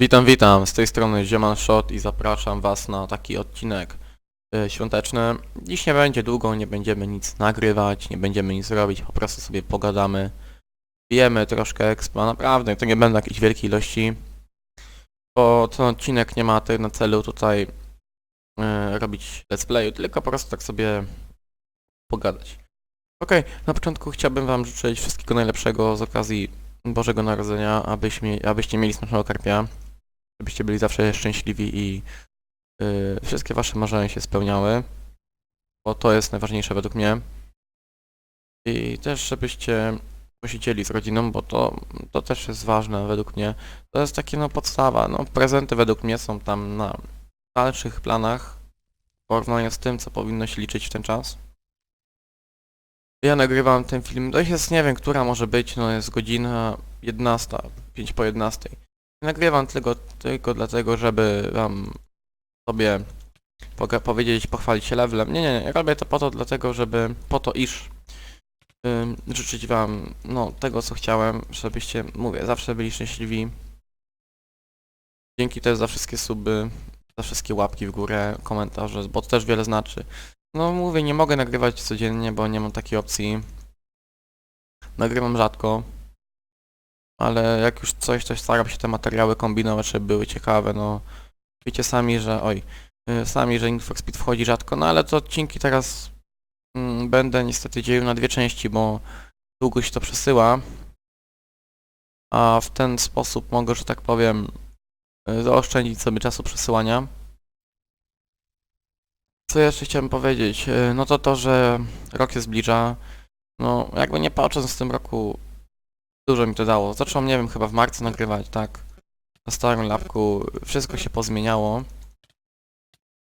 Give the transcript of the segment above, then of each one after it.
Witam, witam, z tej strony Zieman Shot i zapraszam Was na taki odcinek y, świąteczny. Dziś nie będzie długo, nie będziemy nic nagrywać, nie będziemy nic robić, po prostu sobie pogadamy. Pijemy troszkę expa, naprawdę, to nie będą jakieś wielkie ilości. Bo ten odcinek nie ma na celu tutaj y, robić let's playu, tylko po prostu tak sobie pogadać. Okej, na początku chciałbym Wam życzyć wszystkiego najlepszego z okazji Bożego Narodzenia, abyśmy, abyście mieli smacznego karpia, żebyście byli zawsze szczęśliwi i y, wszystkie wasze marzenia się spełniały, bo to jest najważniejsze według mnie. I też żebyście posiedzieli z rodziną, bo to, to też jest ważne według mnie. To jest takie no podstawa, no prezenty według mnie są tam na dalszych planach w porównaniu z tym, co powinno się liczyć w ten czas. Ja nagrywam ten film, to jest, nie wiem, która może być, no jest godzina 11, 5 po 11. Nagrywam tylko, tylko dlatego, żeby wam sobie powiedzieć, pochwalić się levelem. Nie, nie, nie, robię to po to, dlatego, żeby, po to iż ym, życzyć wam, no, tego co chciałem, żebyście, mówię, zawsze byli szczęśliwi. Dzięki też za wszystkie suby, za wszystkie łapki w górę, komentarze, bo to też wiele znaczy. No mówię, nie mogę nagrywać codziennie, bo nie mam takiej opcji. Nagrywam rzadko. Ale jak już coś, to staram się te materiały kombinować, żeby były ciekawe, no. Wiecie sami, że oj, y, sami, że Need for Speed wchodzi rzadko, no ale to odcinki teraz mm, będę niestety dzielił na dwie części, bo długo się to przesyła. A w ten sposób mogę, że tak powiem, y, zaoszczędzić sobie czasu przesyłania. Co jeszcze chciałem powiedzieć? E, No to to, że rok się zbliża. No, jakby nie patrząc w tym roku, dużo mi to dało. Zacząłem, nie wiem, chyba w marcu nagrywać, tak. Na starym lapku wszystko się pozmieniało.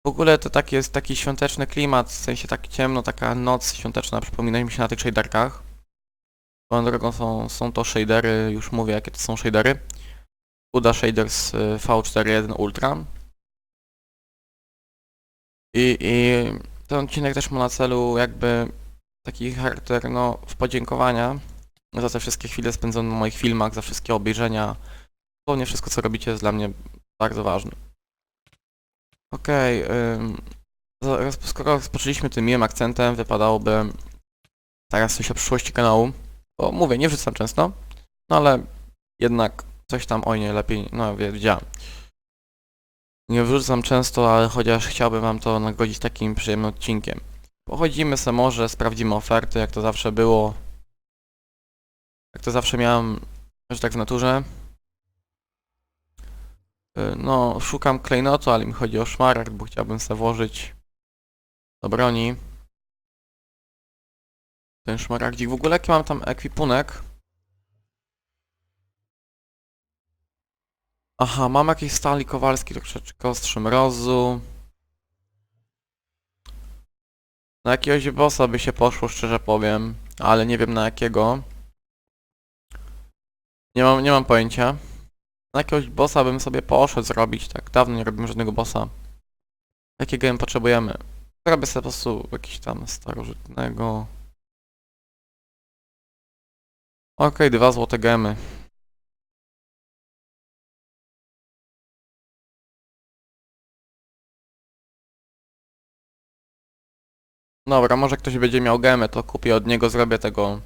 W ogóle to taki jest taki świąteczny klimat, w sensie tak ciemno, taka noc świąteczna przypomina mi się na tych shaderkach. Swoją drogą są, są to shadery, już mówię jakie to są shadery. Uda Shaders y, V41 Ultra. I, I ten odcinek też ma na celu jakby taki charakter, no, w podziękowania za te wszystkie chwile spędzone na moich filmach, za wszystkie obejrzenia. Dosłownie wszystko, co robicie jest dla mnie bardzo ważne. Okej, za- skoro rozpoczęliśmy tym miłym akcentem, wypadałoby teraz coś o przyszłości kanału, bo mówię, nie wrzucam często, no ale jednak coś tam, oj nie, lepiej, no wie- wiedziałem. Nie wrzucam często, ale chociaż chciałbym wam to nagrodzić takim przyjemnym odcinkiem. Pochodzimy se może, sprawdzimy oferty, jak to zawsze było. Jak to zawsze miałem, że tak w naturze. Y, No, szukam klejnotu, ale mi chodzi o szmaragd, bo chciałbym se włożyć do broni. Ten szmaragdzik. W ogóle jaki mam tam ekwipunek? Aha, mam jakiś stali kowalski, troszeczkę ostrzy mrozu. Na jakiegoś bossa by się poszło, szczerze powiem, ale nie wiem na jakiego. Nie mam, nie mam pojęcia. Na jakiegoś bossa bym sobie poszedł zrobić, tak dawno nie robiłem żadnego bossa. Jakie game potrzebujemy? Robię sobie po prostu jakiś tam starożytnego. Okej, dwa złote gemy. Dobra, może ktoś będzie miał gemę, to kupię od niego, zrobię tego.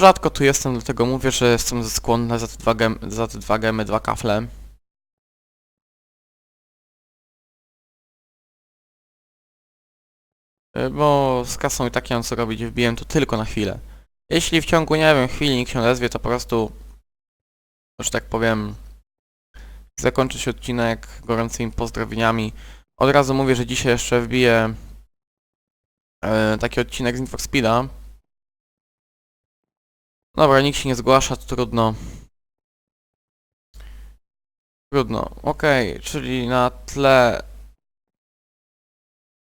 Rzadko tu jestem, dlatego mówię, że jestem skłonny za te dwa, gem, za te dwa gemy, dwa kafle. Y, Bo z kasą i tak nie mam co robić, wbiłem to tylko na chwilę. Jeśli w ciągu, nie wiem, chwili nikt się odezwie, to po prostu, że tak powiem, zakończy się odcinek gorącymi pozdrowieniami. Od razu mówię, że dzisiaj jeszcze wbiję e, taki odcinek z Need for Speeda. Dobra, nikt się nie zgłasza, to trudno. Trudno, okej, czyli na tle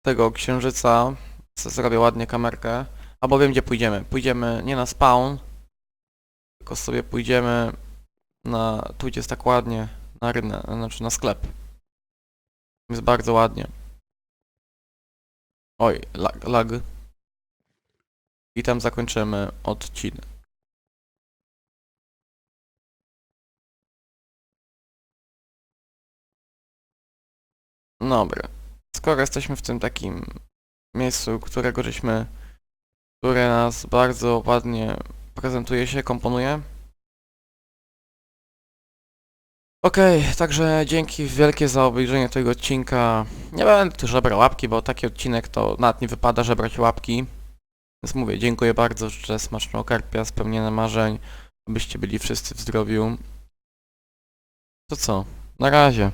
tego księżyca zrobię ładnie kamerkę. Albo wiem gdzie pójdziemy. Pójdziemy nie na spawn, tylko sobie pójdziemy na... tu gdzie jest tak ładnie, na rynek, znaczy na sklep. Jest bardzo ładnie. Oj, lag. lag. I tam zakończymy odcinek. Dobra. Skoro jesteśmy w tym takim miejscu, którego żeśmy, które nas bardzo ładnie prezentuje się, komponuje. Okej, także dzięki wielkie za obejrzenie tego odcinka. Nie będę tu żebrał łapki, bo taki odcinek to nawet nie wypada żebrać łapki. Więc mówię, dziękuję bardzo, życzę smacznego karpia, spełnienia marzeń, abyście byli wszyscy w zdrowiu. To co? Na razie.